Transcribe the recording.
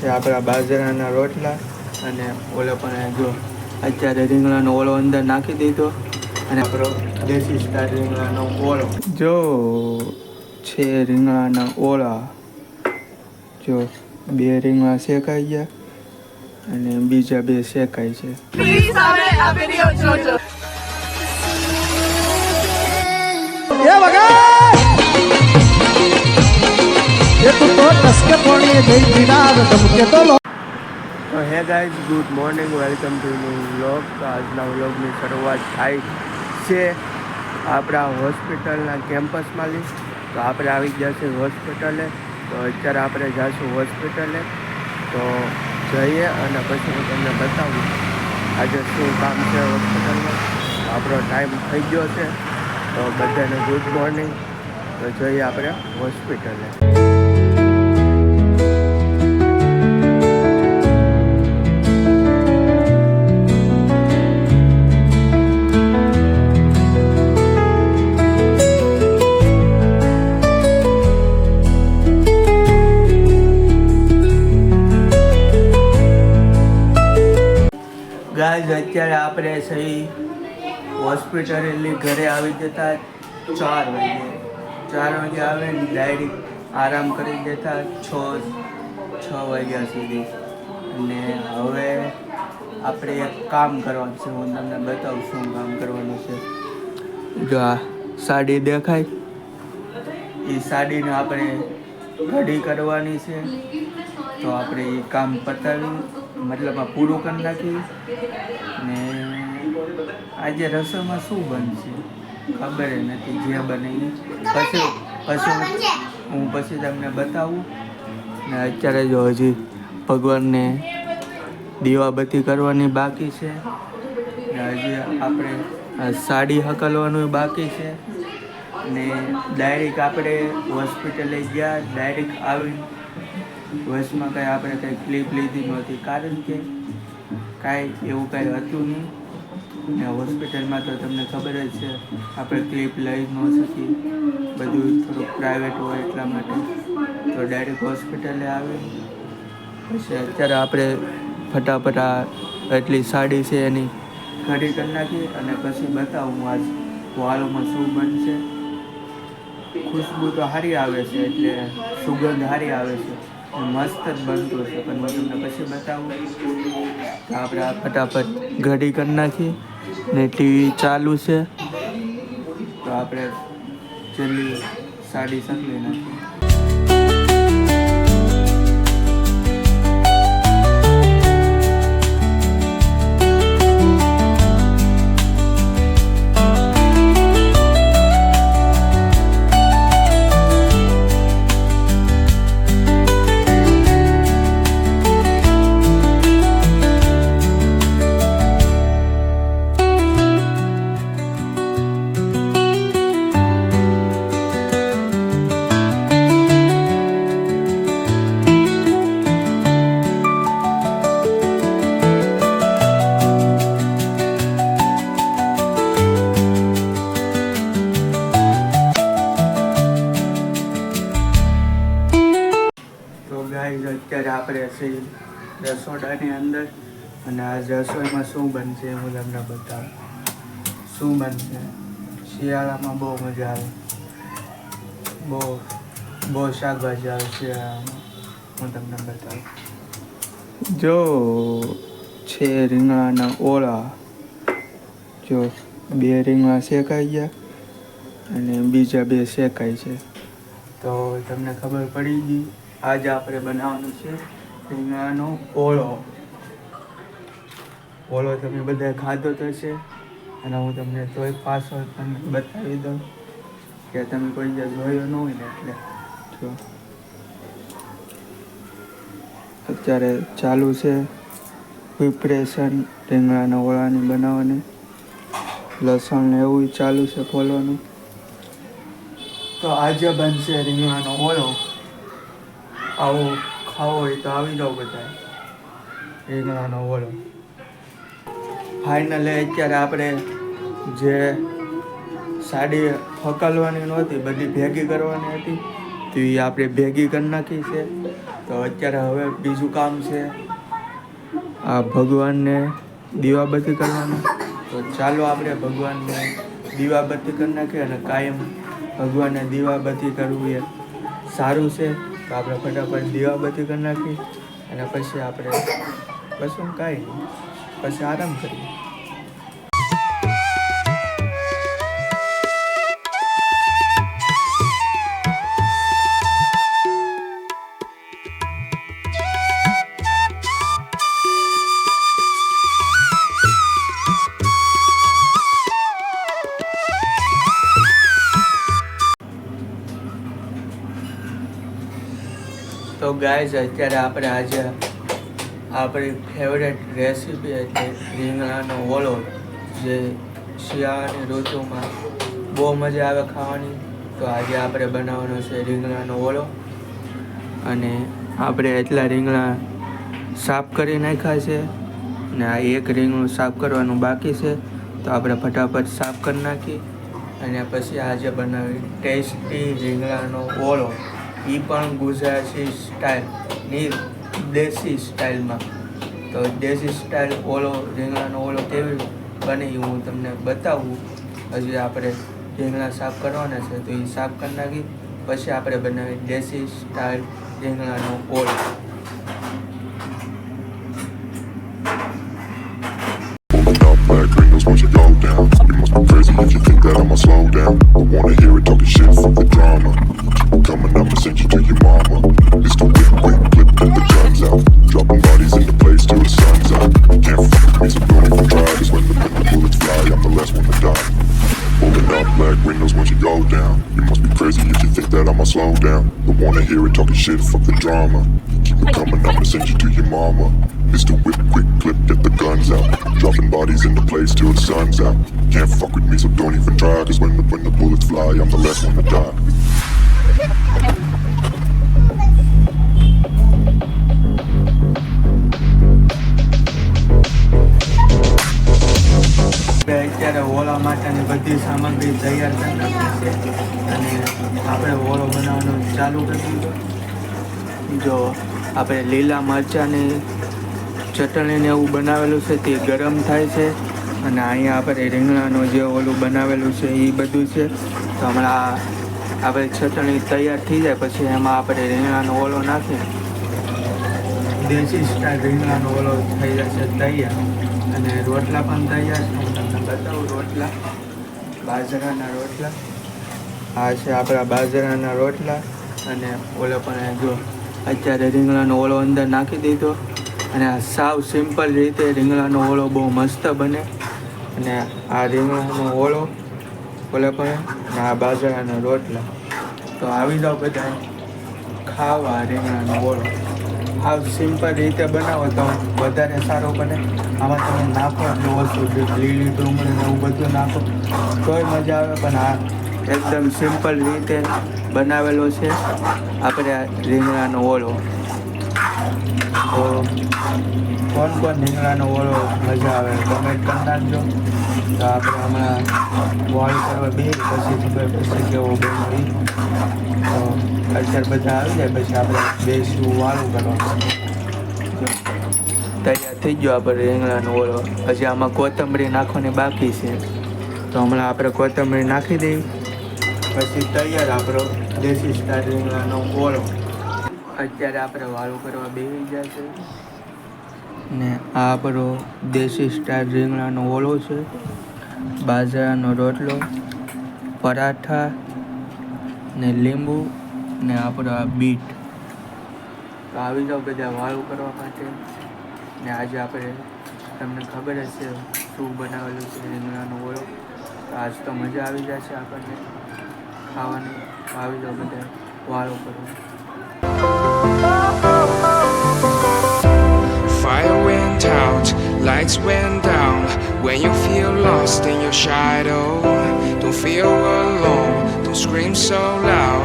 છે આપણા બાજરાના રોટલા અને ઓલો પણ જો અત્યારે રીંગણાનો ઓલો અંદર નાખી દીધો અને આપણો દેશી સ્ટાર રીંગણાનો ઓળો. જો છે રીંગણાના ઓળા. જો બે રીંગણા શેકાઈ ગયા અને બીજા બે શેકાય છે. એ તું hey guys good morning welcome to new vlog આજના વ્લોગની શરૂઆત થાય છે આપણા હોસ્પિટલના કેમ્પસમાંથી તો આપણે આવી ગયા છે હોસ્પિટલે તો અત્યારે આપણે જઈશું હોસ્પિટલે તો જઈએ અને પછી હું તમને બતાવું આજે શું કામ છે હોસ્પિટલમાં આપણો ટાઈમ થઈ ગયો છે. તો બધાને ગુડ મોર્નિંગ તો જઈએ આપણે હોસ્પિટલે ગાઈઝ અત્યારે આપણે સહી હોસ્પિટલેથી ઘરે આવી જતા ચાર વાગે. ચાર વાગે આવે ને ડાયરેક્ટ આરામ કરી દેતા છ છ વાગ્યા સુધી. અને હવે આપણે એક કામ કરવાનું છે, હું તમને બતાવું શું કામ કરવાનું છે. જો આ સાડી દેખાય. એ સાડીને આપણે ઘડી કરવાની છે. તો આપણે એ કામ પતાવી મતલબ આ પૂરું કરી નાખી ને આજે રસોઈમાં શું બનશે? ખબર નથી, જે બને. પછી પછી હું- પછી તમને બતાવું. ને અત્યારે જો હજી ભગવાનને દીવાબત્તી કરવાની બાકી છે. ને હજી આપણે સાડી હકલવાનું બાકી છે. ને ડાયરેક્ટ આપણે હોસ્પિટલે ગયા, ડાયરેક્ટ આવી વચમાં કંઈ આપણે કંઈ ક્લિપ લીધી નહોતી. કારણ કે કાંઈ એવું કાંઈ હતું નહીં. ને હોસ્પિટલમાં તો તમને ખબર જ છે, આપણે ક્લિપ લઈ ન શકીએ. બધું થોડુંક પ્રાઇવેટ હોય એટલા માટે. તો ડાયરેક્ટ હોસ્પિટલે આવે. પછી અત્યારે આપણે ફટાફટ એટલી સાડી છે એની ઘડી કરી નાખી અને પછી બતાવું આજ વાળોમાં શું બનશે. ખુશ્બુ તો સારી આવે છે, એટલે સુગંધ સારી આવે છે. મસ્ત જ બનતું છે પણ હું તમને પછી બતાવું. તો આપણે આ ફટાફટ ઘડી કરી નાખી ને ટીવી ચાલુ છે. તો આપણે જલ્દી સાડી સંભળી નાખીએ. અત્યારે આપણે છીએ રસોડાની અંદર અને આ રસોઈમાં શું બનશે હું તમને બતાવું. શું બનશે? શિયાળામાં બહુ મજા આવે. બહુ બહુ શાકભાજી આવે શિયાળામાં. હું તમને બતાવું. જો છે રીંગણાના ઓળા. જો બે રીંગણા શેકાઈ ગયા અને બીજા બે શેકાય છે. તો તમને ખબર પડી ગઈ આજે આપણે બનાવવાનું છે રીંગણાનો ઓળો. ઓળો તમે બધા ખાધો તો છે અને હું તમને તોય પાછળ તમને બતાવી દઉં કે તમે કોઈ જગ્યા જોયો ન હોય ને એટલે. અત્યારે ચાલુ છે પ્રિપરેશન રીંગણાના ઓળાની બનાવવાની. લસણ ને એવું ચાલુ છે ખોલવાનું તો આજે બનશે રીંગણાનો ઓળો. આવો ખાવો હોય તો આવી જાઓ બધા રીંગણાનો ઓળો ફાઇનલી અત્યારે આપણે જે સાડી હકલવાની નહોતી, બધી ભેગી કરવાની હતી, તો એ આપણે ભેગી કરી નાખી છે. તો અત્યારે હવે બીજું કામ છે. આ ભગવાનને દીવાબત્તી કરવાનું. તો ચાલો આપણે ભગવાનને દીવાબત્તી કરી નાખીએ અને કાયમ ભગવાનને દીવાબત્તી કરવું એ સારું છે. તો આપણે ફટાફટ દીવાબત્તી કરી નાખીએ અને પછી આપણે કશું કાંઈ નહીં. પછી આરામ કરીએ. ગાઈઝ, અત્યારે આપણે આજે આપણી ફેવરેટ રેસીપી એટલે રીંગણાનો ઓળો, જે શિયાળાની ઋતુમાં બહુ મજા આવે ખાવાની. તો આજે આપણે બનાવવાનો છે રીંગણાનો ઓળો. અને આપણે એટલા રીંગણા સાફ કરી નાખ્યા છે. ને આ એક રીંગણું સાફ કરવાનું બાકી છે. તો આપણે ફટાફટ સાફ કરી નાખી. અને પછી આજે બનાવી ટેસ્ટી રીંગણાનો ઓળો. એ પણ ગુજરાતી સ્ટાઇલની દેશી સ્ટાઇલમાં તો દેશી સ્ટાઇલ ઓલો, રીંગણાનો ઓળો કેવી બને એ હું તમને બતાવું. હજી આપણે રીંગણા સાફ કરવાના છે, તો એ સાફ કરી નાખી, પછી આપણે બનાવી દેશી સ્ટાઇલ રીંગણાનો ઓળો I'ma slow down. I wanna hear it talking shit, fuck the drama. Coming, I'ma send you to your mama. Mr. Whip, whip, clip, get the guns out. Dropping bodies in the place till the sun's out. Can't fuck with me, so don't even try. Cause when the, when the bullets fly, I'm the last one to die. Pulling up black windows once you go down. You must be crazy if you think that I'ma slow down. Don't wanna hear it talking shit, fuck the drama. Keep it coming, I'ma send you to your mama. Mr. Whip, quick clip, get the guns out. Dropping bodies in the place till the sun's out. Can't fuck with me, so don't even try. Cause when the, when the bullets fly, I'm the last one to die. આપણે અત્યારે ઓળા માટેની બધી સામગ્રી તૈયાર કરી નાખી છે અને આપણે ઓળો બનાવવાનું ચાલુ કરી દીધું જો આપણે લીલા મરચાંની ચટણીને એવું બનાવેલું છે તે ગરમ થાય છે અને અહીંયા આપણે રીંગણાનું જે ઓલું બનાવેલું છે એ બધું છે. તો હમણાં આપણે ચટણી તૈયાર થઈ જાય પછી એમાં આપણે રીંગણાનો ઓલો નાખીએ. દેશી સ્ટાઇલ રીંગણાનો ઓલો થઈ જશે તૈયાર. અને રોટલા પણ તૈયાર છે. હું તમને બતાવું રોટલા. બાજરાના રોટલા. આ છે આપણા બાજરાના રોટલા. અને ઓલો પણ જો અત્યારે રીંગણાનો ઓળો અંદર નાખી દીધો. અને આ સાવ સિમ્પલ રીતે રીંગણાનો ઓળો બહુ મસ્ત બને. અને આ રીંગણાનો ઓળો ભલે પણ અને આ બાજરાના રોટલા. તો આવી જાઓ બધા ખાવા રીંગણાનો ઓળો. હાવ સિમ્પલ રીતે બનાવો તો વધારે સારો બને. આમાં તમે નાખો એટલું વસ્તુ, લીલી ડુંગળી એવું બધું નાખો. તોય મજા આવે, પણ આ એકદમ સિમ્પલ રીતે બનાવેલો છે. આપણે આ રીંગણાનો ઓળો. તો કોણ કોણ રીંગણાનો ઓળો મજા આવે? કમેન્ટ કરી નાખજો તો આપણે હમણાં વોલ કરવા બે પછી ખબર પડશે કેવો બની તો અત્યારે બધા આવી જાય, પછી આપણે બેસવું વાળું કરવાનું. તૈયાર થઈ ગયો આપણે રીંગણાનો ઓળો. હજી આમાં કોથમરી નાખવાની બાકી છે. તો હમણાં આપણે કોથમરી નાખી દઈએ. પછી તૈયાર આપણો દેશી સ્ટાર રીંગણાનો ઓળો અત્યારે આપણે વાળું કરવા બેસી જશે ને આ આપણો દેશી સ્ટાર રીંગણાનો ઓળો છે. બાજરાનો રોટલો, પરાઠા ને લીંબુ ને આપણો આ બીટ. તો આવી જાઓ બધા વાળું કરવા માટે ને આજે આપણે તમને ખબર હશે શું બનાવેલું છે રીંગણાનો ઓળો આજ તો મજા આવી જશે આપણને. ખાવાની તો આવી જાઓ બધા વાળું કરવા Fire went out, lights went down. When you feel lost in your shadow, don't feel alone, don't scream so loud.